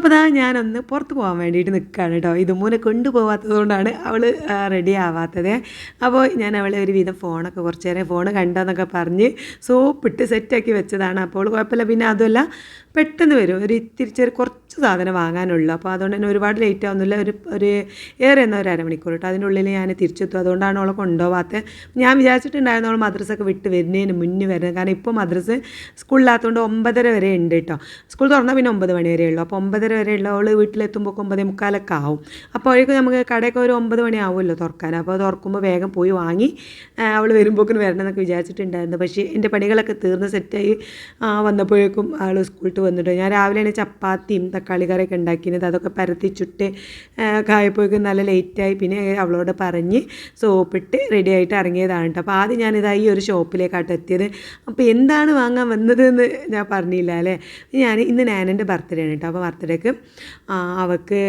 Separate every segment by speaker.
Speaker 1: അപ്പോൾ ഇതാ ഞാനൊന്ന് പുറത്ത് പോകാൻ വേണ്ടിയിട്ട് നിൽക്കുകയാണ് കേട്ടോ ഇതുമൂനെ കൊണ്ടുപോകാത്തത് കൊണ്ടാണ് അവൾ റെഡി ആവാത്തത്. അപ്പോൾ ഞാൻ അവളെ ഒരു വിധം ഫോണൊക്കെ കുറച്ച് നേരം ഫോൺ കണ്ടെന്നൊക്കെ പറഞ്ഞ് സോപ്പിട്ട് സെറ്റാക്കി വെച്ചതാണ്. അപ്പോൾ കുഴപ്പമില്ല. പിന്നെ അതുമല്ല പെട്ടെന്ന് വരും. ഒരു ഇത്തിരി ചെറിയ കുറച്ച് സാധനം വാങ്ങാനുള്ളൂ. അപ്പോൾ അതുകൊണ്ട് തന്നെ ഒരുപാട് ലേറ്റ് ആവുന്നില്ല. ഒരു ഒരു ഏറെ എന്നാൽ ഒരു അരമണിക്കൂർ കേട്ടോ. അതിന്റെ ഉള്ളിൽ ഞാൻ തിരിച്ചെത്തും. അതുകൊണ്ടാണ് അവളെ കൊണ്ടുപോകാത്തത് ഞാൻ വിചാരിച്ചിട്ടുണ്ടായിരുന്നു അവൾ മദ്രസൊക്കെ വിട്ട് വരുന്നതിന് മുന്നേ വരുന്നത്. കാരണം ഇപ്പോൾ മദ്രസ് സ്കൂളിലാത്തതുകൊണ്ട് ഒമ്പതര വരെ ഉണ്ട് കേട്ടോ. സ്കൂൾ തുറന്നാൽ പിന്നെ ഒമ്പത് മണി വരെ ഉള്ളൂ. അപ്പോൾ ഒമ്പതര വരെ ഉള്ള അവൾ വീട്ടിലെത്തുമ്പോൾ ഒമ്പതേ മുക്കാലൊക്കെ ആവും. അപ്പോഴേക്കും നമുക്ക് കടയൊക്കെ ഒരു ഒമ്പത് മണി ആവുമല്ലോ തുറക്കാൻ. അപ്പോൾ തുറക്കുമ്പോൾ വേഗം പോയി വാങ്ങി അവൾ വരുമ്പോക്കിന് വരണം എന്നൊക്കെ വിചാരിച്ചിട്ടുണ്ടായിരുന്നു. പക്ഷേ എന്റെ പണികളൊക്കെ തീർന്ന് സെറ്റായി വന്നപ്പോഴേക്കും ആൾ സ്കൂളിൽ വന്നിട്ട് ഞാൻ രാവിലെയാണ് ചപ്പാത്തിയും തക്കാളി കറിയൊക്കെ ഉണ്ടാക്കിയത് അതൊക്കെ പരത്തി ചുട്ട് കായപ്പോഴേക്കും നല്ല ലേറ്റായി. പിന്നെ അവളോട് പറഞ്ഞ് സോപ്പിട്ട് റെഡി ആയിട്ട് ഇറങ്ങിയതാണ് കേട്ടോ. അപ്പോൾ ആദ്യം ഞാനിതാ ഈ ഒരു ഷോപ്പിലേക്കാട്ട് എത്തിയത്. അപ്പോൾ എന്താണ് വാങ്ങാൻ വന്നത് എന്ന് ഞാൻ പറഞ്ഞില്ല അല്ലേ? ഞാൻ ഇന്ന് നാനന്റെ ബർത്ത്ഡേ ആണ് കേട്ടോ. അപ്പോൾ ബർത്ത്ഡേക്ക് അവൾക്ക്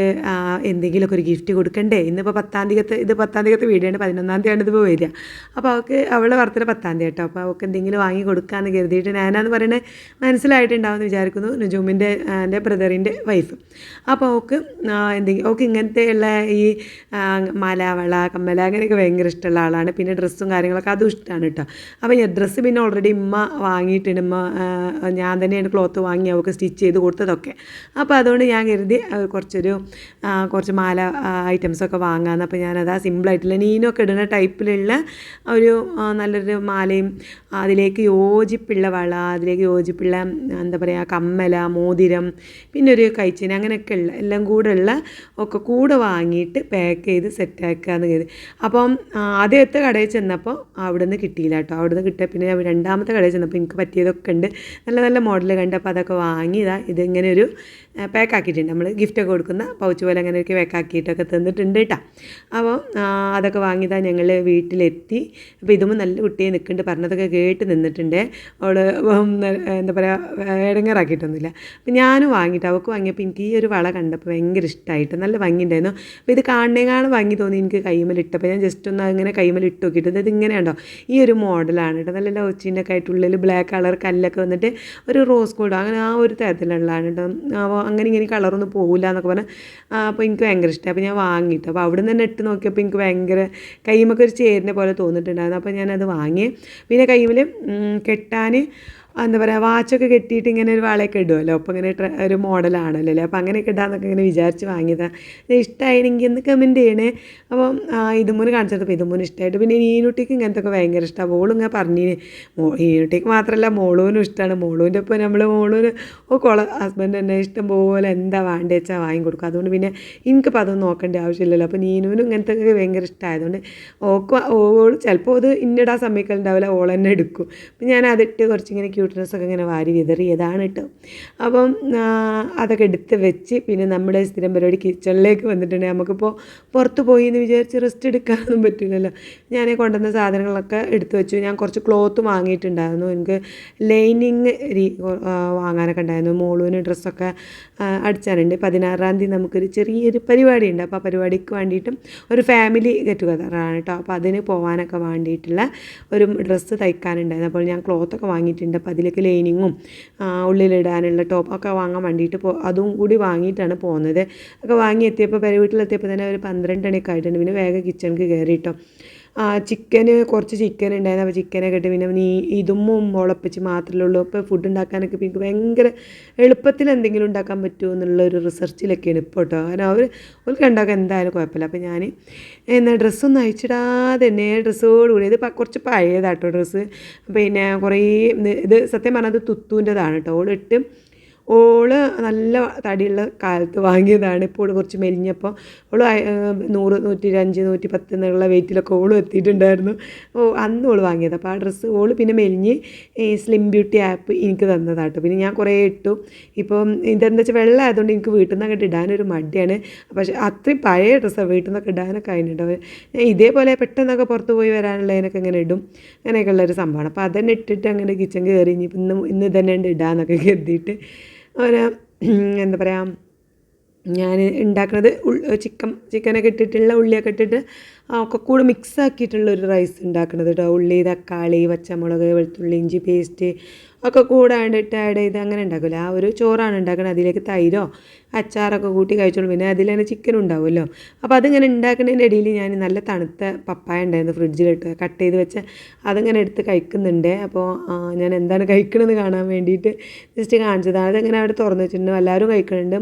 Speaker 1: എന്തെങ്കിലുമൊക്കെ ഒരു ഗിഫ്റ്റ് കൊടുക്കണ്ടേ? ഇന്നിപ്പോൾ പത്താം തീയതി ഇത് പത്താം തീയതി വീഡിയോ ആണ് പതിനൊന്നാം തീയതിയാണ് ഇതിപ്പോൾ വരിക. അപ്പോൾ അവൾക്ക് അവളുടെ ബർത്ത്ഡേ പത്താം തീയതി കേട്ടോ. അപ്പോൾ അവൾക്ക് എന്തെങ്കിലും വാങ്ങി കൊടുക്കാമെന്ന് കരുതിയിട്ട് നാനാന്ന് പറയുന്നത് മനസ്സിലായിട്ടുണ്ടാവുമെന്ന് വിചാരിക്കുന്നു. നുജുമിന്റെ എന്റെ ബ്രദറിന്റെ വൈഫ് അപ്പോൾ അവൾക്ക് എന്തെങ്കിലും അവൾക്ക് ഇങ്ങനത്തെ ഉള്ള ഈ മലവള കമ്മല അങ്ങനെയൊക്കെ ഭയങ്കര ഇഷ്ടമുള്ള ആളാണ്. പിന്നെ ഡ്രസ്സും കാര്യങ്ങളൊക്കെ അതും ഇഷ്ടമാണ് കേട്ടോ. അപ്പോൾ ഞാൻ ഡ്രസ്സ് പിന്നെ ഓൾറെഡി ഉമ്മ വാങ്ങിയിട്ടുണ്ട്. ഉമ്മ ഞാൻ തന്നെയാണ് ക്ലോത്ത് വാങ്ങി അവൾക്ക് സ്റ്റിച്ച് ചെയ്ത് കൊടുത്തതൊക്കെ. അപ്പോൾ അതുകൊണ്ട് ഞാൻ കരുതി കുറച്ചൊരു കുറച്ച് മാല ഐറ്റംസൊക്കെ വാങ്ങാമെന്ന് അപ്പോൾ ഞാനത് ആ സിമ്പിളായിട്ടുള്ള നീനൊക്കെ ഇടുന്ന ടൈപ്പിലുള്ള ഒരു നല്ലൊരു മാലയും അതിലേക്ക് യോജിപ്പുള്ള വള അതിലേക്ക് യോജിപ്പുള്ള എന്താ പറയുക കമ്മല മോതിരം പിന്നെ ഒരു കൈച്ചീന അങ്ങനെയൊക്കെ ഉള്ള എല്ലാം കൂടെ ഉള്ള ഒക്കെ കൂടെ വാങ്ങിയിട്ട് പാക്ക് ചെയ്ത് സെറ്റാക്കാന്ന് കരുതി. അപ്പം ആദ്യത്തെ കടയിൽ ചെന്നപ്പോൾ അവിടെ നിന്ന് കിട്ടിയില്ല കേട്ടോ. അവിടെ നിന്ന് കിട്ടിയ പിന്നെ രണ്ടാമത്തെ കടയിൽ ചെന്നപ്പോൾ എനിക്ക് പറ്റിയതൊക്കെ ഉണ്ട്. നല്ല നല്ല മോഡൽ കണ്ടപ്പോൾ അതൊക്കെ വാങ്ങിയതാണ് ഇതാ ഇതിങ്ങനെ ഒരു പാക്ക് ആക്കിയിട്ടുണ്ട് നമ്മൾ ഗിഫ്റ്റൊക്കെ കൊടുക്കുന്ന പൗച്ച് പോലെ അങ്ങനെയൊക്കെ പാക്ക് ആക്കിയിട്ടൊക്കെ തന്നിട്ടുണ്ട് കേട്ടോ അപ്പോൾ അതൊക്കെ വാങ്ങിയതാ ഞങ്ങൾ വീട്ടിലെത്തി. അപ്പോൾ ഇതും നല്ല കുട്ടിയെ നിൽക്കുന്നുണ്ട് പറഞ്ഞതൊക്കെ കേട്ട് നിന്നിട്ടുണ്ട്. അവൾ എന്താ പറയുക ഇടങ്ങറാക്കിയിട്ടൊന്നുമില്ല അപ്പോൾ ഞാനും വാങ്ങിയിട്ട് അവൾക്ക് വാങ്ങിയപ്പോൾ എനിക്ക് ഈ ഒരു വള കണ്ടപ്പോൾ ഭയങ്കര ഇഷ്ടമായിട്ട് നല്ല ഭംഗിയുണ്ടായിരുന്നു. അപ്പോൾ ഇത് കാണുന്നേക്കാണ് വാങ്ങി തോന്നി എനിക്ക് കൈമേൽ ഇട്ടപ്പോൾ ഞാൻ ജസ്റ്റ് ഒന്ന് അങ്ങനെ കൈമേൽ ഇട്ട് നോക്കിയിട്ട് ഇത് ഇങ്ങനെ ഉണ്ടോ ഈ ഒരു മോഡലാണ് കേട്ടോ നല്ല ലൗച്ചിന്റെ ഒക്കെ ആയിട്ടുള്ളിൽ ബ്ലാക്ക് കളർ കല്ലൊക്കെ വന്നിട്ട് ഒരു റോസ് ഗോൾഡ് അങ്ങനെ ആ ഒരു തരത്തിലുള്ളതാണ് കേട്ടോ അങ്ങനെ ഇങ്ങനെ കളറൊന്നും പോകില്ല എന്നൊക്കെ പറഞ്ഞാൽ അപ്പോൾ എനിക്ക് ഭയങ്കര ഇഷ്ടമായി അപ്പോൾ ഞാൻ വാങ്ങിയിട്ട് അപ്പോൾ അവിടെ നിന്ന് തന്നെ ഇട്ട് നോക്കിയപ്പോൾ എനിക്ക് ഭയങ്കര കൈമൊക്കെ ഒരു ചേരിനെ പോലെ തോന്നിയിട്ടുണ്ടായിരുന്നു അപ്പോൾ ഞാനത് വാങ്ങി. പിന്നെ കൈമിൽ കെട്ടാൻ എന്താ പറയുക വാച്ചൊക്കെ കെട്ടിയിട്ട് ഇങ്ങനെ ഒരു വളയൊക്കെ ഇടുമല്ലോ അപ്പോൾ ഇങ്ങനെ ഒരു മോഡലാണല്ലോ അല്ലേ? അപ്പോൾ അങ്ങനെയൊക്കെ ഇടാന്നൊക്കെ ഇങ്ങനെ വിചാരിച്ച് വാങ്ങിയതാണ് ഇഷ്ടമായിരുന്നെങ്കിൽ ഒന്ന് കമന്റ് ചെയ്യണേ. അപ്പം ഇതുമൂന്ന് കാണിച്ചപ്പോൾ ഇതുമൂന്ന് ഇഷ്ടമായിട്ട് പിന്നെ നീനുട്ടിക്ക് ഇങ്ങനത്തൊക്കെ ഭയങ്കര ഇഷ്ടമാണ് മോളും ഇങ്ങനെ പറഞ്ഞിന്. മോ ഈനുട്ടിക്ക് മാത്രമല്ല മോളൂനും ഇഷ്ടമാണ് മോളൂന്റെ ഒപ്പം നമ്മൾ മോളൂന് ഓ കൊള ഹസ്ബൻഡ് തന്നെ ഇഷ്ടം പോലെ എന്താ വേണ്ടത് വെച്ചാൽ വാങ്ങി കൊടുക്കും. അതുകൊണ്ട് പിന്നെ എനിക്കിപ്പോൾ അതൊന്നും നോക്കേണ്ട ആവശ്യമില്ലല്ലോ. അപ്പോൾ നീനുവിനും ഇങ്ങനത്തെ ഭയങ്കര ഇഷ്ടമായതുകൊണ്ട് ഓക്ക് ഓൾ ചിലപ്പോൾ അത് ഇന്നിടാൻ സമ്മതിക്കലുണ്ടാവില്ല. ഓൾ തന്നെ എടുക്കും. അപ്പം ഞാൻ അതിട്ട് കുറച്ചിങ്ങനെ ക്യൂട്ട്നെസ്സൊക്കെ ഇങ്ങനെ വാരി വിതറിയതാണ് കേട്ടോ അപ്പം അതൊക്കെ എടുത്ത് വെച്ച് പിന്നെ നമ്മുടെ സ്ഥിരം പരിപാടി കിച്ചണിലേക്ക് വന്നിട്ടുണ്ടെങ്കിൽ നമുക്കിപ്പോൾ പുറത്ത് പോയി എന്ന് വിചാരിച്ച് റെസ്റ്റ് എടുക്കാനൊന്നും പറ്റില്ലല്ലോ. ഞാൻ കൊണ്ടുവന്ന സാധനങ്ങളൊക്കെ എടുത്തു വെച്ചു. ഞാൻ കുറച്ച് ക്ലോത്ത് വാങ്ങിയിട്ടുണ്ടായിരുന്നു. എനിക്ക് ലൈനിങ് വാങ്ങാനൊക്കെ ഉണ്ടായിരുന്നു. മോളൂന് ഡ്രസ്സൊക്കെ അടിച്ചാനുണ്ട് പതിനാറാം തീയതി നമുക്കൊരു ചെറിയൊരു പരിപാടി ഉണ്ട് അപ്പോൾ ആ പരിപാടിക്ക് വേണ്ടിയിട്ടും ഒരു ഫാമിലി ഗെറ്റ് ടുഗദറാണ് കേട്ടോ അപ്പോൾ അതിന് പോകാനൊക്കെ വേണ്ടിയിട്ടുള്ള ഒരു ഡ്രസ്സ് തയ്ക്കാനുണ്ടായിരുന്നു. അപ്പോൾ ഞാൻ ക്ലോത്തൊക്കെ വാങ്ങിയിട്ടുണ്ട്. അപ്പോൾ അതിലേക്ക് ലൈനിങ്ങും ഉള്ളിലിടാനുള്ള ടോപ്പൊക്കെ വാങ്ങാൻ വേണ്ടിയിട്ട് പോ അതും കൂടി വാങ്ങിയിട്ടാണ് പോകുന്നത് ഒക്കെ വാങ്ങി എത്തിയപ്പോൾ വീട്ടിലെത്തിയപ്പോൾ തന്നെ ഒരു പന്ത്രണ്ട് മണിയൊക്കെ ആയിട്ടുണ്ട്. പിന്നെ വേഗം കിച്ചണിക്ക് കയറിയിട്ടോ ചിക്കന് കുറച്ച് ചിക്കൻ ഉണ്ടായിരുന്നു. അപ്പോൾ ചിക്കനൊക്കെ ഇട്ട് പിന്നെ നീ ഇതും മുളപ്പിച്ച് മാത്രമേ ഉള്ളൂ. അപ്പോൾ ഫുഡ് ഉണ്ടാക്കാനൊക്കെ എനിക്ക് ഭയങ്കര എളുപ്പത്തിൽ എന്തെങ്കിലും ഉണ്ടാക്കാൻ പറ്റുമോ എന്നുള്ള ഒരു റിസർച്ചിലൊക്കെയാണ് ഇപ്പോൾ കേട്ടോ. കാരണം അവർ അവർക്ക് ഉണ്ടാക്കാൻ എന്തായാലും കുഴപ്പമില്ല. അപ്പോൾ ഞാൻ എന്നാൽ ഡ്രസ്സൊന്നും അയച്ചിടാതെ തന്നെ ഡ്രസ്സോടുകൂടി ഇത് കുറച്ച് പഴയതാട്ടോ ഡ്രസ്സ് പിന്നെ കുറേ ഇത് സത്യം പറഞ്ഞാൽ അത് തുത്തുവിന്റെതാണ് കേട്ടോ. ഓളിട്ട് ഓൾ നല്ല തടിയുള്ള കാലത്ത് വാങ്ങിയതാണ്. ഇപ്പോൾ കുറച്ച് മെലിഞ്ഞപ്പോൾ ഓൾ നൂറ് നൂറ്റി അഞ്ച് നൂറ്റി പത്ത് എന്നുള്ള വെയിറ്റിലൊക്കെ ഓളും എത്തിയിട്ടുണ്ടായിരുന്നു. ഓ അന്ന് ഓൾ വാങ്ങിയത്. അപ്പോൾ ആ ഡ്രസ്സ് ഓൾ പിന്നെ മെലിഞ്ഞ് സ്ലിം ബ്യൂട്ടി ആപ്പ് എനിക്ക് തന്നതാട്ടോ. പിന്നെ ഞാൻ കുറേ ഇട്ടു. ഇപ്പം ഇതെന്താ വെച്ചാൽ വെള്ളം ആയതുകൊണ്ട് എനിക്ക് വീട്ടിൽ നിന്ന് അങ്ങോട്ട് ഇടാനൊരു മടിയാണ്. പക്ഷേ അത്രയും പഴയ ഡ്രസ്സാണ് വീട്ടിൽ നിന്നൊക്കെ ഇടാനൊക്കെ അതിനുണ്ടാവും ഇതേപോലെ പെട്ടെന്നൊക്കെ പുറത്ത് പോയി വരാനുള്ളതിനൊക്കെ ഇങ്ങനെ ഇടും. അങ്ങനെയൊക്കെ ഉള്ളൊരു സംഭവമാണ്. അപ്പോൾ അതന്നെ ഇട്ടിട്ട് അങ്ങനെ കിച്ചൺ കയറി ഇനി ഇന്ന് ഇന്ന് തന്നെ ഉണ്ട് ഇടാന്നൊക്കെ കരുതിയിട്ട് ഒരു എന്താ പറയുക ഞാൻ ഉണ്ടാക്കുന്നത് ചിക്കൻ ചിക്കനൊക്കെ ഇട്ടിട്ടുള്ള ഉള്ളിയൊക്കെ ഇട്ടിട്ട് ഒക്കെ കൂടെ മിക്സ് ആക്കിയിട്ടുള്ള ഒരു റൈസ് ഉണ്ടാക്കുന്നത് കേട്ടോ ഉള്ളി തക്കാളി പച്ചമുളക് വെളുത്തുള്ളി ഇഞ്ചി പേസ്റ്റ് ഒക്കെ കൂടെ ഇട്ട് ആഡ് ചെയ്ത് അങ്ങനെ ഉണ്ടാക്കില്ല ആ ഒരു ചോറാണ് ഉണ്ടാക്കുന്നത് അതിലേക്ക് തൈരോ അച്ചാറൊക്കെ കൂട്ടി കഴിച്ചോളൂ. പിന്നെ അതിൽ തന്നെ ചിക്കൻ ഉണ്ടാവുമല്ലോ. അപ്പോൾ അതിങ്ങനെ ഉണ്ടാക്കുന്നതിന്റെ ഇടയിൽ ഞാൻ നല്ല തണുത്ത പപ്പായ ഉണ്ടായിരുന്നു ഫ്രിഡ്ജിലിട്ട് കട്ട് ചെയ്ത് വെച്ച അതിങ്ങനെ എടുത്ത് കഴിക്കുന്നുണ്ട്. അപ്പോൾ ഞാൻ എന്താണ് കഴിക്കണമെന്ന് കാണാൻ വേണ്ടിയിട്ട് ജസ്റ്റ് കാണിച്ചതാണ് അതങ്ങനെ അവിടെ തുറന്ന് വെച്ചിട്ടുണ്ട്? എല്ലാവരും കഴിക്കുന്നുണ്ട്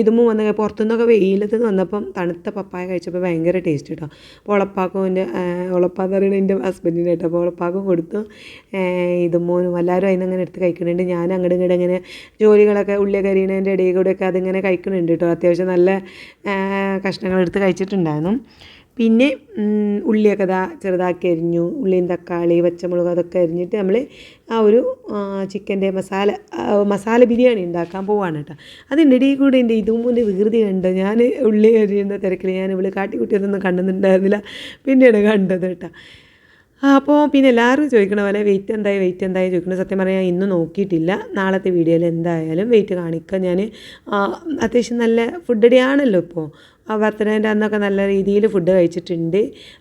Speaker 1: ഇതും വന്ന് പുറത്തുനിന്നൊക്കെ വെയിലത്ത് വന്നപ്പം തണുത്ത പപ്പായ കഴിച്ചപ്പോൾ ഭയങ്കര ടേസ്റ്റ് കേട്ടോ അപ്പോൾ എന്റെ ഉളപ്പാന്ന് പറയുന്നത് എന്റെ ഹസ്ബൻഡിന്റെ കേട്ടോ. അപ്പോൾ ഉളപ്പാക്കും കൊടുത്തു. ഇതും മോനും എല്ലാവരും അതിന് അങ്ങനെ എടുത്ത് കഴിക്കുന്നുണ്ട്. ഞാൻ അങ്ങോട്ട് ഇങ്ങോട്ട് ഇങ്ങനെ ജോലികളൊക്കെ ഉള്ളിയൊക്കെ അരിയണതിന്റെ ഇടയിൽ കൂടെയൊക്കെ അതിങ്ങനെ കഴിക്കുന്നുണ്ട് കേട്ടോ. അത്യാവശ്യം നല്ല കഷ്ണങ്ങൾ എടുത്ത് കഴിച്ചിട്ടുണ്ടായിരുന്നു. പിന്നെ ഉള്ളിയൊക്കെ ഇതാ ചെറുതാക്കി അരിഞ്ഞു. ഉള്ളിയും തക്കാളി പച്ചമുളക് അതൊക്കെ അരിഞ്ഞിട്ട് നമ്മൾ ആ ഒരു ചിക്കന്റെ മസാല മസാല ബിരിയാണി ഉണ്ടാക്കാൻ പോവാണ് കേട്ടോ അതിന്റെ ഇടയിൽ കൂടെ എന്റെ ഇതും മുന്നേ വികൃതി കണ്ടോ? ഞാൻ ഉള്ളി അരിയുന്ന തിരക്കിൽ ഞാൻ ഇവിടെ കാട്ടിക്കുട്ടിയതൊന്നും കണ്ടുന്നുണ്ടായിരുന്നില്ല. പിന്നെയാണ് കണ്ടത് കേട്ടോ അപ്പോൾ പിന്നെ എല്ലാവരും ചോദിക്കണ പോലെ വെയിറ്റ് എന്തായി വെയിറ്റ് എന്തായി ചോദിക്കുന്നത് സത്യം പറയാൻ ഇന്ന് നോക്കിയിട്ടില്ല. നാളത്തെ വീഡിയോയിൽ എന്തായാലും വെയിറ്റ് കാണിക്കാം. ഞാൻ അത്യാവശ്യം നല്ല ഫുഡ് ഡേ ആണല്ലോ ഇപ്പോൾ ആ ബർത്ത്ഡേന്റെ അന്നൊക്കെ നല്ല രീതിയിൽ ഫുഡ് കഴിച്ചിട്ടുണ്ട്.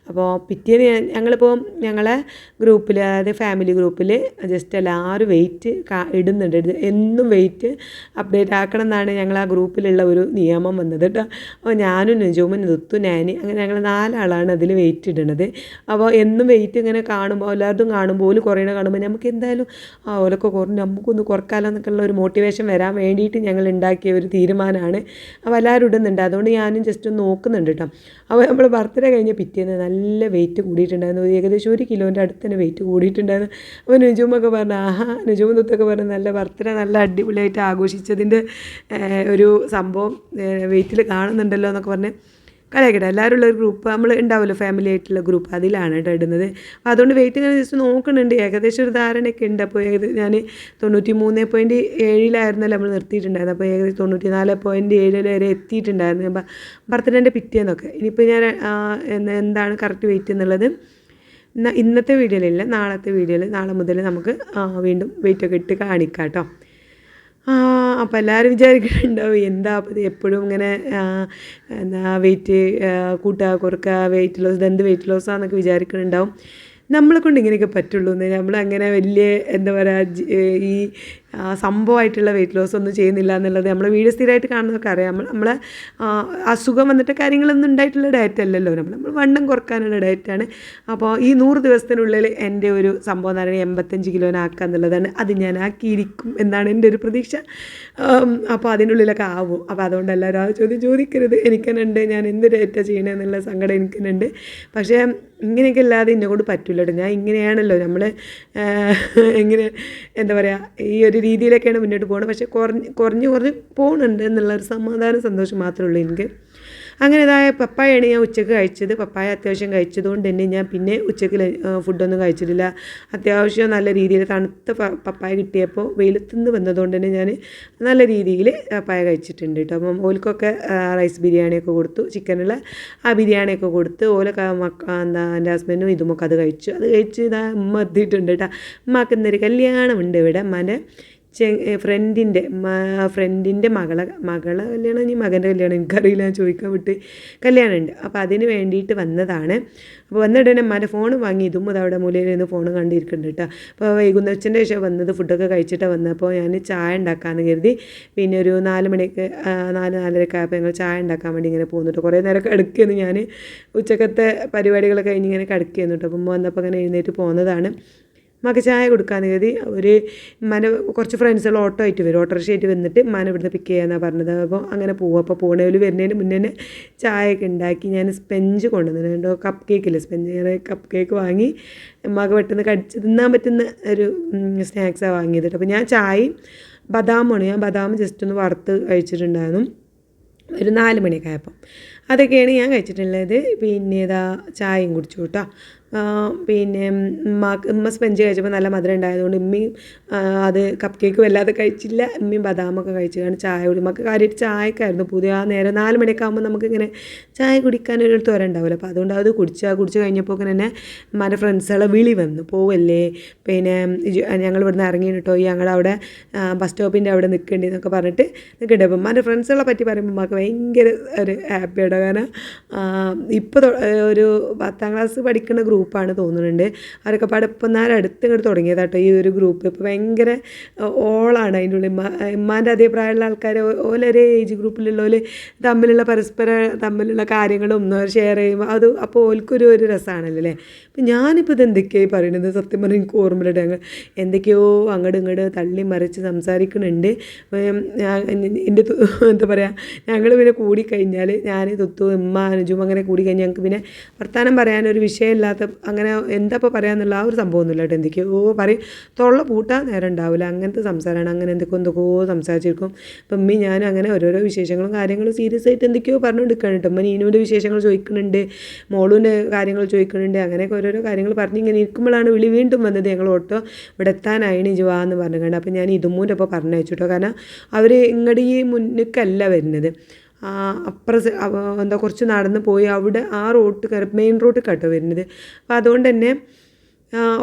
Speaker 1: അപ്പോൾ പിറ്റേന്ന് ഞാൻ- ഞങ്ങളിപ്പോൾ ഞങ്ങളെ ഗ്രൂപ്പിൽ അതായത് ഫാമിലി ഗ്രൂപ്പിൽ ജസ്റ്റ് എല്ലാവരും വെയിറ്റ് ഇടുന്നുണ്ട്. എന്നും വെയിറ്റ് അപ്ഡേറ്റ് ആക്കണം എന്നാണ് ഞങ്ങൾ ആ ഗ്രൂപ്പിലുള്ള ഒരു നിയമം വന്നത് കേട്ടോ. അപ്പോൾ ഞാനും നെജുമും ഋത്തു നാനി അങ്ങനെ ഞങ്ങൾ നാലാളാണ് അതിൽ വെയിറ്റ് ഇടുന്നത് അപ്പോൾ എന്നും വെയിറ്റ് ഇങ്ങനെ കാണുമ്പോൾ എല്ലാവരും കാണുമ്പോൾ ഓൽ കുറയണ കാണുമ്പോൾ നമുക്ക് എന്തായാലും ആ ഓലൊക്കെ കുറഞ്ഞ് നമുക്കൊന്ന് കുറക്കാലോ എന്നൊക്കെയുള്ള ഒരു മോട്ടിവേഷൻ വരാൻ വേണ്ടിയിട്ട് ഞങ്ങൾ ഉണ്ടാക്കിയ ഒരു തീരുമാനമാണ് അപ്പോൾ എല്ലാവരും ഇടുന്നുണ്ട്. അതുകൊണ്ട് ഞാനും ജസ്റ്റ് ഒന്ന് നോക്കുന്നുണ്ട് കേട്ടോ. അപ്പോൾ നമ്മൾ ബർത്ത്ഡേ കഴിഞ്ഞ പിറ്റേന്ന് നല്ല വെയിറ്റ് കൂടിയിട്ടുണ്ടായിരുന്നു. ഏകദേശം ഒരു കിലോന്റെ അടുത്ത് തന്നെ വെയിറ്റ് കൂടിയിട്ടുണ്ടായിരുന്നു. അപ്പോൾ നുജുമൊക്കെ പറഞ്ഞു ആഹാ നുജുമ തൊത്തൊക്കെ പറഞ്ഞു നല്ല ബർത്ത്ഡേ നല്ല അടിപൊളിയായിട്ട് ആഘോഷിച്ചതിന്റെ ഒരു സംഭവം വെയിറ്റിൽ കാണുന്നുണ്ടല്ലോ എന്നൊക്കെ പറഞ്ഞ് കളിയാക്കട്ടെ എല്ലാവരും ഉള്ള ഒരു ഗ്രൂപ്പ് നമ്മൾ ഉണ്ടാവുമല്ലോ ഫാമിലി ആയിട്ടുള്ള ഗ്രൂപ്പ് അതിലാണ് കേട്ടോ ഇടുന്നത്. അപ്പോൾ അതുകൊണ്ട് വെയിറ്റ് ഇങ്ങനെ ജസ്റ്റ് നോക്കുന്നുണ്ട് ഏകദേശം ഒരു ധാരണയൊക്കെ ഉണ്ട് അപ്പോൾ ഏകദേശം ഞാൻ തൊണ്ണൂറ്റി മൂന്ന് പോയിന്റ് ഏഴിലായിരുന്നല്ലോ നമ്മൾ നിർത്തിയിട്ടുണ്ടായിരുന്നത്. അപ്പോൾ ഏകദേശം തൊണ്ണൂറ്റി നാല് പോയിന്റ് ഏഴ് വരെ എത്തിയിട്ടുണ്ടായിരുന്നു. അപ്പം ബർത്ത്ഡേന്റെ പിറ്റേന്നൊക്കെ. ഇനിയിപ്പോൾ ഞാൻ എന്താണ് കറക്റ്റ് വെയിറ്റ് എന്നുള്ളത്? ഇന്നത്തെ വീഡിയോയിലില്ല നാളത്തെ വീഡിയോയിൽ നാളെ മുതൽ നമുക്ക് വീണ്ടും വെയിറ്റൊക്കെ ഇട്ട് കാണിക്കാം കേട്ടോ അപ്പോൾ എല്ലാവരും വിചാരിക്കുന്നുണ്ടാവും എന്താ എപ്പോഴും ഇങ്ങനെ എന്താ വെയിറ്റ് കൂട്ടുക കുറക്കുക വെയിറ്റ് ലോസ് ഇതെന്ത് വെയിറ്റ് ലോസാന്നൊക്കെ വിചാരിക്കുന്നുണ്ടാവും. നമ്മളെ കൊണ്ട് ഇങ്ങനെയൊക്കെ പറ്റുള്ളൂ എന്ന്. നമ്മളങ്ങനെ വലിയ എന്താ പറയുക ഈ സംഭവമായിട്ടുള്ള വെയിറ്റ് ലോസ് ഒന്നും ചെയ്യുന്നില്ല എന്നുള്ളത് നമ്മൾ വീഡിയോ സ്ഥിരമായിട്ട് കാണുന്നതൊക്കെ അറിയാം. നമ്മൾ അസുഖം വന്നിട്ട് കാര്യങ്ങളൊന്നും ഉണ്ടായിട്ടുള്ള ഡയറ്റ് അല്ലല്ലോ. നമ്മൾ നമ്മൾ വണ്ണം കുറക്കാനുള്ള ഡയറ്റാണ് അപ്പോൾ ഈ നൂറ് ദിവസത്തിനുള്ളിൽ എന്റെ ഒരു സംഭവം എന്ന് പറയുന്നത് എൺപത്തഞ്ച് കിലോനാക്കുക എന്നുള്ളതാണ്. അത് ഞാൻ ആക്കിയിരിക്കും എന്നാണ് എന്റെ ഒരു പ്രതീക്ഷ. അപ്പോൾ അതിനുള്ളിലൊക്കെ ആവും. അപ്പോൾ അതുകൊണ്ട് എല്ലാവരും ആ ചോദ്യം ചോദിക്കരുത്. എനിക്കെന്നുണ്ട് ഞാൻ എന്ത് ഡയറ്റാണ് ചെയ്യണമെന്നുള്ള സങ്കടം എനിക്കെന്നുണ്ട് പക്ഷേ ഇങ്ങനെയൊക്കെ അല്ലാതെ എന്നെ കൊണ്ട് പറ്റില്ല ഞാൻ ഇങ്ങനെയാണല്ലോ. നമ്മൾ എങ്ങനെ എന്താ പറയുക ഈ ഒരു രീതിയിലൊക്കെയാണ് മുന്നോട്ട് പോകുന്നത് പക്ഷേ കുറഞ്ഞ് കുറഞ്ഞ് കുറഞ്ഞ് പോകുന്നുണ്ട് എന്നുള്ളൊരു സമാധാനം സന്തോഷം മാത്രമേ ഉള്ളൂ എനിക്ക്. അങ്ങനെ ഇതായ പപ്പായാണ് ഞാൻ ഉച്ചയ്ക്ക് കഴിച്ചത്. പപ്പായ അത്യാവശ്യം കഴിച്ചതുകൊണ്ട് തന്നെ ഞാൻ പിന്നെ ആ, ഫുഡൊന്നും കഴിച്ചിട്ടില്ല. അത്യാവശ്യം നല്ല രീതിയിൽ തണുത്ത പപ്പായ കിട്ടിയപ്പോൾ വെയിലത്തുനിന്ന് വന്നതുകൊണ്ട് തന്നെ ഞാൻ നല്ല രീതിയിൽ പപ്പായ കഴിച്ചിട്ടുണ്ട് കേട്ടോ. അപ്പം ഓൽക്കൊക്കെ റൈസ് ബിരിയാണിയൊക്കെ കൊടുത്തു ചിക്കനുള്ള ആ ബിരിയാണിയൊക്കെ കൊടുത്ത് ഓലൊക്കെ മക്ക എന്താ എന്റെ ഹസ്ബൻഡും ഇതുമൊക്കെ അത് കഴിച്ചു. അത് കഴിച്ച് ഇതാ ഉമ്മ എത്തിയിട്ടുണ്ട് കേട്ടോ. ഉമ്മക്ക് ഇന്നൊരു കല്യാണമുണ്ട് ഇവിടെ. ഉമ്മാന്റെ ചെ ഫ്രണ്ടിന്റെ ഫ്രണ്ടിന്റെ മകളെ മകളെ കല്യാണം ഇനി മകന്റെ കല്യാണം എനിക്കറിയില്ല ചോദിക്കാൻ വിട്ട് കല്യാണമുണ്ട്. അപ്പോൾ അതിന് വേണ്ടിയിട്ട് വന്നതാണ്. അപ്പോൾ വന്ന ഉടനെ ഫോൺ വാങ്ങി. ഇതും അത് അവിടെ നിന്ന് ഫോൺ കണ്ടിരിക്കുന്നുണ്ട് കേട്ടോ. അപ്പോൾ വൈകുന്നേരം ശേഷം വന്നത് ഫുഡൊക്കെ കഴിച്ചിട്ട് വന്നപ്പോൾ ഞാൻ ചായ ഉണ്ടാക്കാമെന്ന് കരുതി. പിന്നെ ഒരു നാല് മണിക്ക് നാല് നാലരയൊക്കെ ആയപ്പോൾ ഞങ്ങൾ ചായ ഉണ്ടാക്കാൻ വേണ്ടി ഇങ്ങനെ പോകുന്നുണ്ട് കുറേ നേരം കിടക്കുന്നു ഞാൻ ഉച്ചക്കത്തെ പരിപാടികളൊക്കെ കഴിഞ്ഞ് ഇങ്ങനെ കിടക്കുകയെന്നു കേട്ടോ. അപ്പം വന്നപ്പോൾ അങ്ങനെ എഴുന്നേറ്റ് പോകുന്നതാണ് മക ചായ കരുതി. അവർ മന കുറച്ച് ഫ്രണ്ട്സുകൾ ഓട്ടോ ആയിട്ട് വരും. ഓട്ടോറിക്ഷ ആയിട്ട് വന്നിട്ട് മന ഇവിടുന്ന് പിക്ക് ചെയ്യാന്നാണ് പറഞ്ഞത്. അപ്പോൾ അങ്ങനെ പോകും അപ്പോൾ പോണേൽ വരുന്നതിന് മുന്നേ തന്നെ ചായയൊക്കെ ഉണ്ടാക്കി ഞാൻ സ്പെഞ്ച് കൊണ്ടുവന്നിട്ടുണ്ടോ കപ്പ് കേക്കില്ല സ്പെഞ്ച് ഞാൻ കപ്പ് കേക്ക് വാങ്ങി മക പെട്ടെന്ന് കടിച്ച് തിന്നാൻ പറ്റുന്ന ഒരു സ്നാക്സാണ് വാങ്ങിയത് അപ്പോൾ ഞാൻ ചായയും ബദാമാണ് ഞാൻ ബദാം ജസ്റ്റ് ഒന്ന് വറുത്ത് കഴിച്ചിട്ടുണ്ടായിരുന്നു. ഒരു നാല് മണിയൊക്കെ ആയപ്പം. അതൊക്കെയാണ് ഞാൻ കഴിച്ചിട്ടുള്ളത്. പിന്നെ ഇതാ ചായയും കുടിച്ചു കേട്ടോ. പിന്നെ ഉമ്മാക്ക് ഉമ്മ സ്പഞ്ച് കഴിച്ചപ്പോൾ നല്ല മധുരം ഉണ്ടായതുകൊണ്ട് ഉമ്മയും അത് കപ്പ് കേക്ക് വല്ലാതെ കഴിച്ചില്ല. ഉമ്മയും ബദാമൊക്കെ കഴിച്ചു. കാരണം ചായ കുടി ഉമ്മക്ക് കാര്യമായിട്ട് ചായക്കായിരുന്നു. പുതിയ ആ നേരം നാല് മണിയൊക്കെ ആകുമ്പോൾ നമുക്കിങ്ങനെ ചായ കുടിക്കാനൊരു ത്വര ഉണ്ടാവില്ല. അപ്പോൾ അതുകൊണ്ട് അത് കുടിച്ചാൽ കുടിച്ച് കഴിഞ്ഞപ്പോൾ തന്നെ ഉമ്മാന്റെ ഫ്രണ്ട്സുകളെ വിളി വന്നു. പോവല്ലേ? പിന്നെ ഞങ്ങൾ ഇവിടുന്ന് ഇറങ്ങി കേട്ടോ ഞങ്ങളുടെ അവിടെ ബസ് സ്റ്റോപ്പിന്റെ അവിടെ നിൽക്കേണ്ടി എന്നൊക്കെ പറഞ്ഞിട്ട് നിൽക്കേണ്ടി അപ്പം ഉമ്മാന്റെ ഫ്രണ്ട്സുകളെ പറ്റി പറയുമ്പോൾ ഉമ്മക്ക് ഭയങ്കര ഒരു ഹാപ്പിയാണ് കാരണം ഇപ്പോൾ ഒരു പത്താം ക്ലാസ് പഠിക്കുന്ന ഗ്രൂപ്പ് ഗ്രൂപ്പാണ് തോന്നുന്നുണ്ട്. അവരൊക്കെ പാടെ അടുത്ത് ഇങ്ങോട്ട് തുടങ്ങിയതാട്ടോ ഈ ഒരു ഗ്രൂപ്പ്. ഇപ്പോൾ ഭയങ്കര ഓളാണ് അതിന്റെ ഉള്ളിൽ. ഇമ്മാന്റെ അതേ പ്രായമുള്ള ആൾക്കാർ ഓലൊരേ ഏജ് ഗ്രൂപ്പിലുള്ളവർ തമ്മിലുള്ള പരസ്പര തമ്മിലുള്ള കാര്യങ്ങളും ഷെയർ ചെയ്യുമ്പോൾ അത് അപ്പോൾ ഓൽക്കൊരു ഒരു രസമാണല്ലോ അല്ലേ? അപ്പം ഞാനിപ്പോൾ ഇത് എന്തൊക്കെയായി പറയുന്നത് സത്യം പറഞ്ഞാൽ എനിക്ക് ഓർമ്മയുടെ അങ്ങ് എന്തൊക്കെയോ അങ്ങോട്ട് ഇങ്ങോട്ട് തള്ളി മറിച്ച് സംസാരിക്കുന്നുണ്ട് എന്റെ എന്താ പറയുക ഞങ്ങൾ പിന്നെ കൂടിക്കഴിഞ്ഞാൽ ഞാൻ തുത്തു ഉമ്മ അനുജും അങ്ങനെ കൂടിക്കഴിഞ്ഞാൽ ഞങ്ങൾക്ക് പിന്നെ വർത്തമാനം പറയാനൊരു വിഷയമില്ലാത്ത അങ്ങനെ എന്താ ഇപ്പോൾ പറയാമെന്നുള്ള ആ ഒരു സംഭവമൊന്നുമില്ല കേട്ടോ. എന്തൊക്കെയോ പറയും. തൊള്ള പൂട്ടാൻ നേരം ഉണ്ടാവില്ല അങ്ങനത്തെ സംസാരമാണ് അങ്ങനെ എന്തൊക്കെയോ എന്തൊക്കെയോ സംസാരിച്ചിരിക്കും. അപ്പം ഉമ്മയും ഞാനും അങ്ങനെ ഓരോരോ വിശേഷങ്ങളും കാര്യങ്ങളും സീരിയസ് ആയിട്ട് എന്തൊക്കെയോ പറഞ്ഞുകൊണ്ടിരിക്കുകയാണ് കേട്ടോ. ഉമ്മ നീനുവിന്റെ വിശേഷങ്ങൾ ചോദിക്കുന്നുണ്ട്. മോളുവിന്റെ കാര്യങ്ങൾ ചോദിക്കുന്നുണ്ട്. അങ്ങനെയൊക്കെ ഓരോരോ കാര്യങ്ങൾ പറഞ്ഞ് ഇങ്ങനെ ഇരിക്കുമ്പോഴാണ് വിളി വീണ്ടും വന്നത്. ഞങ്ങൾ ഓട്ടോ ഇവിടെ എത്താനായിന് ജുവാ എന്ന് പറഞ്ഞു കണ്ട് അപ്പോൾ ഞാൻ ഇതുമൂന്റെ ഒപ്പം പറഞ്ഞു കേട്ടോ കാരണം അവർ ഇങ്ങോട്ട് ഈ മുന്നിക്കല്ല വരുന്നത്. അപ്പുറ എന്താ കുറച്ച് നടന്ന് പോയി അവിടെ ആ റോട്ട് മെയിൻ റോട്ട് കേട്ടോ വരുന്നത്. അപ്പോൾ അതുകൊണ്ട് തന്നെ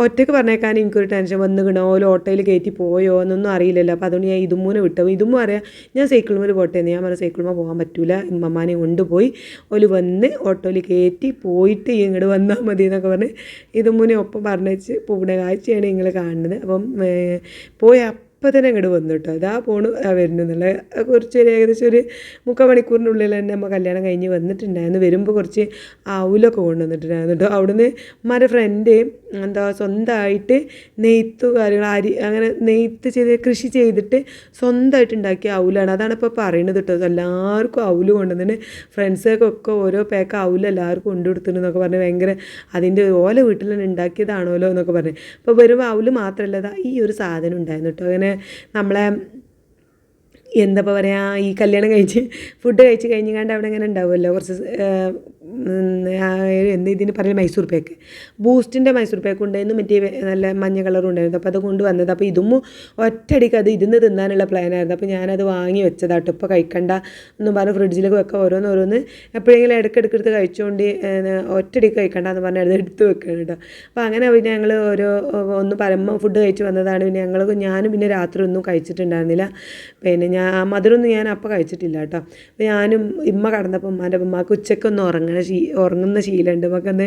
Speaker 1: ഒറ്റയ്ക്ക് പറഞ്ഞേക്കാൻ എനിക്കൊരു ടെൻഷൻ വന്നുകിണോ ഓരോ ഓട്ടോയിൽ കയറ്റി പോയോ എന്നൊന്നും അറിയില്ലല്ലോ. അപ്പോൾ അതുകൊണ്ട് ഞാൻ ഇതുമൂന്ന് വിട്ടു. ഇതുമ്മ അറിയാം ഞാൻ സൈക്കിളുമ്മൽ പോട്ടെ എന്ന്. ഞാൻ പറഞ്ഞ സൈക്കിളുമ്മ പോകാൻ പറ്റൂല. ഉമ്മമാനെ കൊണ്ടുപോയി. ഓൽ വന്ന് ഓട്ടോയിൽ കയറ്റി പോയിട്ട് ഇങ്ങോട്ട് വന്നാൽ മതി എന്നൊക്കെ പറഞ്ഞ് ഇതുമ്മൂനെ ഒപ്പം പറഞ്ഞേച്ച് പൂടെ കാഴ്ചയാണ് നിങ്ങൾ കാണുന്നത്. അപ്പം പോയ അപ്പം തന്നെ ഇങ്ങോട്ട് വന്നു കേട്ടോ അതാ പോണു വരുന്നു എന്നുള്ള കുറച്ച് ഒരു ഏകദേശം ഒരു മുക്കാൽ മണിക്കൂറിനുള്ളിൽ തന്നെ നമ്മൾ കല്യാണം കഴിഞ്ഞ് വന്നിട്ടുണ്ടായിരുന്നു. വരുമ്പോൾ കുറച്ച് അവലൊക്കെ കൊണ്ടുവന്നിട്ടുണ്ടായിരുന്നു കേട്ടോ അവിടുന്ന് മര ഫ്രണ്ട് എന്താ സ്വന്തമായിട്ട് നെയ്ത്ത് കാര്യങ്ങൾ അരി അങ്ങനെ നെയ്ത്ത് ചെയ്ത് കൃഷി ചെയ്തിട്ട് സ്വന്തമായിട്ട് ഉണ്ടാക്കിയ അവലാണ് അതാണ് ഇപ്പോൾ പറയുന്നത് കേട്ടോ. എല്ലാവർക്കും അവൽ കൊണ്ടുവന്നിട്ട് ഫ്രണ്ട്സൊക്കെ ഓരോ പാക്ക് അവൽ എല്ലാവർക്കും കൊണ്ടു കൊടുത്തിട്ടുണ്ടെന്നൊക്കെ പറഞ്ഞ് ഭയങ്കര അതിന്റെ ഓല വീട്ടിൽ തന്നെ ഉണ്ടാക്കിയതാണല്ലോ എന്നൊക്കെ പറഞ്ഞ്. അപ്പോൾ വരുമ്പോൾ അവൽ മാത്രമല്ല ഈ ഒരു സാധനം ഉണ്ടായിരുന്നു കേട്ടോ. അങ്ങനെ നമ്മളെ എന്താ പറയുക ഈ കല്യാണം കഴിച്ച് ഫുഡ് കഴിച്ച് കഴിഞ്ഞാണ്ട് അവിടെ ഇങ്ങനെ ഉണ്ടാവുമല്ലോ കുറച്ച് എന്ത് ഇതിന് പറയുന്നത് മൈസൂർ പേക്ക്. ബൂസ്റ്റിന്റെ മൈസൂർ പേക്ക് ഉണ്ടായിരുന്നു. മറ്റേ നല്ല മഞ്ഞ കളറും ഉണ്ടായിരുന്നു. അപ്പോൾ അത് കൊണ്ടുവന്നത്. അപ്പോൾ ഇതും ഒറ്റയടിക്ക് അത് ഇരുന്ന് തിന്നാനുള്ള പ്ലാനായിരുന്നു അപ്പോൾ ഞാനത് വാങ്ങി വെച്ചതാട്ടോ ഇപ്പോൾ കഴിക്കണ്ട എന്നും പറഞ്ഞ് ഫ്രിഡ്ജിലേക്ക് വെക്കുക ഓരോന്ന് എപ്പോഴെങ്കിലും ഇടയ്ക്കിടയ്ക്ക് എടുത്ത് കഴിച്ചുകൊണ്ട് ഒറ്റയടിക്ക് കഴിക്കണ്ട എന്ന് പറഞ്ഞാൽ അത് എടുത്ത് വെക്കണം കേട്ടോ. അപ്പോൾ അങ്ങനെ പിന്നെ ഞങ്ങൾ ഓരോ ഒന്ന് പരമ ഫുഡ് കഴിച്ച് വന്നതാണ്. പിന്നെ ഞങ്ങൾ ഞാനും പിന്നെ രാത്രി ഒന്നും കഴിച്ചിട്ടുണ്ടായിരുന്നില്ല. പിന്നെ ഞാൻ മധുരമൊന്നും ഞാൻ അപ്പോൾ കഴിച്ചിട്ടില്ല കേട്ടോ. അപ്പോൾ ഞാനും ഇമ്മ കടന്നപ്പോൾ ഉമ്മാന്റെ ഉമ്മക്ക് ഉച്ചയ്ക്കൊന്ന് ഉറങ്ങണ ശീ ഉറങ്ങുന്ന ശീലമുണ്ട്. നമുക്കൊന്ന്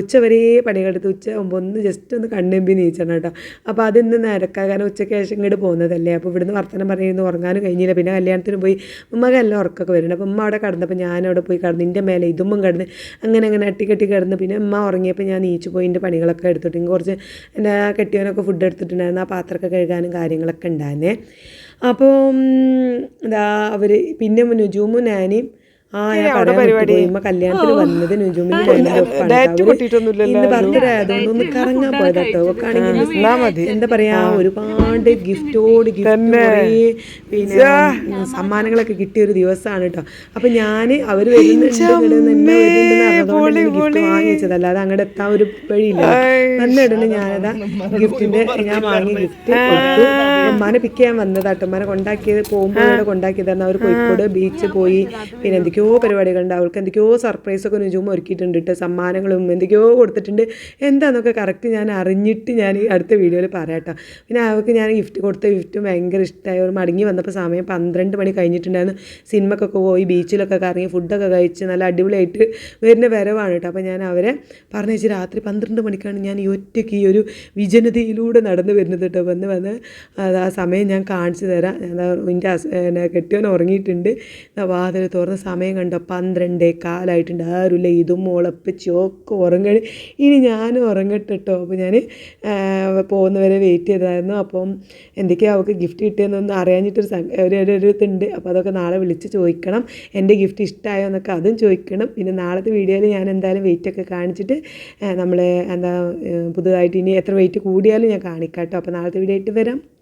Speaker 1: ഉച്ച വരെ പണികെടുത്ത് ഉച്ച ആകുമ്പോൾ ഒന്ന് ജസ്റ്റ് ഒന്ന് കണ്ണെമ്പി നീച്ചണം കേട്ടോ. അപ്പോൾ അതിന്ന് നിരക്കുക കാരണം ഉച്ചയ്ക്ക് ശേഷം ഇങ്ങോട്ട് പോകുന്നതല്ലേ. അപ്പോൾ ഇവിടുന്ന് വർത്തനം പറയുന്നു ഉറങ്ങാനും കഴിഞ്ഞില്ല. പിന്നെ കല്യാണത്തിന് പോയി ഉമ്മക്ക് എല്ലാം ഉറക്കമൊക്കെ വരുന്നുണ്ട് അപ്പോൾ ഉമ്മ അവിടെ കടന്നപ്പോൾ അവിടെ പോയി കടന്ന്. എന്റെ മേലെ ഇതുമ്പം കിടന്ന് അങ്ങനെ അങ്ങനെ അട്ടിക്കെട്ടി കിടന്ന് പിന്നെ ഉമ്മ ഉറങ്ങിയപ്പോൾ ഞാൻ നീച്ചു പോയി എന്റെ പണികളൊക്കെ എടുത്തിട്ട്. കുറച്ച് എന്റെ കെട്ടിയവനൊക്കെ ഫുഡ് എടുത്തിട്ടുണ്ടായിരുന്നു. ആ പാത്രമൊക്കെ കഴുകാനും കാര്യങ്ങളൊക്കെ ഉണ്ടായിരുന്നേ. അപ്പോൾ എന്താ അവർ പിന്നെ നുജൂമും നാനിയും ആ ഞാൻ പറയാൻ കല്യാണത്തിന് വന്നത് നുജൂമിന് നാനിയുടെ ഒപ്പാണ് കേട്ടോ. അവർ ബർത്ത്ഡേ ആയതുകൊണ്ട് ഒന്ന് കറങ്ങാൻ പോയതാട്ടോ. അവക്കാണെങ്കിൽ എന്താ പറയാ ഒരുപാട് ഗിഫ്റ്റോട് ഗിഫ്റ്റ് പിന്നെ സമ്മാനങ്ങളൊക്കെ കിട്ടിയ ഒരു ദിവസമാണ് കേട്ടോ. അപ്പൊ ഞാൻ അവർ വരുന്നുണ്ട് വാങ്ങി വെച്ചതല്ല അത് അങ്ങോട്ട് എത്താൻ ഒരു വഴിയില്ല. വന്നിടന്ന് ഞാനതാ ഗിഫ്റ്റിന്റെ ഞാൻ വാങ്ങിയ ഗിഫ്റ്റ് കൊടുത്തു. ഉമ്മാനെ പിക്ക് ചെയ്യാൻ വന്നതാട്ടോ. ഉമ്മാനെ കൊണ്ടാക്കിയത് പോകുമ്പോൾ കൊണ്ടാക്കിയതാണ് കൊണ്ടാക്കിയതായിരുന്നു. അവർ കോഴിക്കോട് ബീച്ച് പോയി. പിന്നെ എന്തൊക്കെയോ പരിപാടികളുണ്ട്. അവൾക്ക് എന്തൊക്കെയോ സർപ്രൈസൊക്കെ നുജും ഒരുക്കിയിട്ടുണ്ട് കേട്ടോ സമ്മാനങ്ങളും എന്തൊക്കെയോ കൊടുത്തിട്ടുണ്ട്. എന്താണെന്നൊക്കെ കറക്റ്റ് ഞാൻ അറിഞ്ഞിട്ട് ഞാൻ ഈ അടുത്ത വീഡിയോയിൽ പറയാം പിന്നെ അവൾക്ക് ഞാൻ ഗിഫ്റ്റ് കൊടുത്ത ഗിഫ്റ്റ് ഭയങ്കര ഇഷ്ടമായി ഒരു മടങ്ങി വന്നപ്പോൾ സമയം പന്ത്രണ്ട് മണി കഴിഞ്ഞിട്ടുണ്ടായിരുന്നു. സിനിമക്കൊക്കെ പോയി ബീച്ചിലൊക്കെ കറങ്ങി ഫുഡൊക്കെ കഴിച്ച് നല്ല അടിപൊളിയായിട്ട് വരുന്ന വരവാണ് കേട്ടോ അപ്പോൾ ഞാൻ അവരെ പറഞ്ഞു വെച്ച് രാത്രി പന്ത്രണ്ട് മണിക്കാണ് ഞാൻ ഈ ഒറ്റയ്ക്ക് ഈ ഒരു വിജനതയിലൂടെ നടന്നു വരുന്നത് കേട്ടോ വന്ന് വന്ന് അത് ആ സമയം ഞാൻ കാണിച്ചു തരാം. എന്റെ കെട്ടിയവൻ ഉറങ്ങിയിട്ടുണ്ട്. വാതിൽ തുറന്ന സമയം കണ്ടോ? പന്ത്രണ്ടേ കാലായിട്ടുണ്ട്. ആരുമില്ല ഇതും മുളപ്പിച്ചൊക്കെ ഉറങ്ങ ഇനി ഞാൻ ഉറങ്ങട്ടെ അപ്പോൾ ഞാൻ പോകുന്നവരെ വെയിറ്റ് ചെയ്തായിരുന്നു അപ്പം എന്തൊക്കെയാണ് അവൾക്ക് ഗിഫ്റ്റ് കിട്ടിയെന്നൊന്ന് അറിയാഞ്ഞിട്ടൊരു ഒരു ഒരു ഇതുണ്ട്. അപ്പോൾ അതൊക്കെ നാളെ വിളിച്ച് ചോദിക്കണം. എന്റെ ഗിഫ്റ്റ് ഇഷ്ടമായോ എന്നൊക്കെ അതും ചോദിക്കണം. പിന്നെ നാളത്തെ വീഡിയോയിൽ ഞാൻ എന്തായാലും വെയിറ്റ് ഒക്കെ കാണിച്ചിട്ട് നമ്മൾ എന്താ പുതുതായിട്ട് ഇനി എത്ര വെയിറ്റ് കൂടിയാലും ഞാൻ കാണിക്കാം കേട്ടോ അപ്പോൾ നാളത്തെ വീഡിയോ ആയിട്ട് വരാം.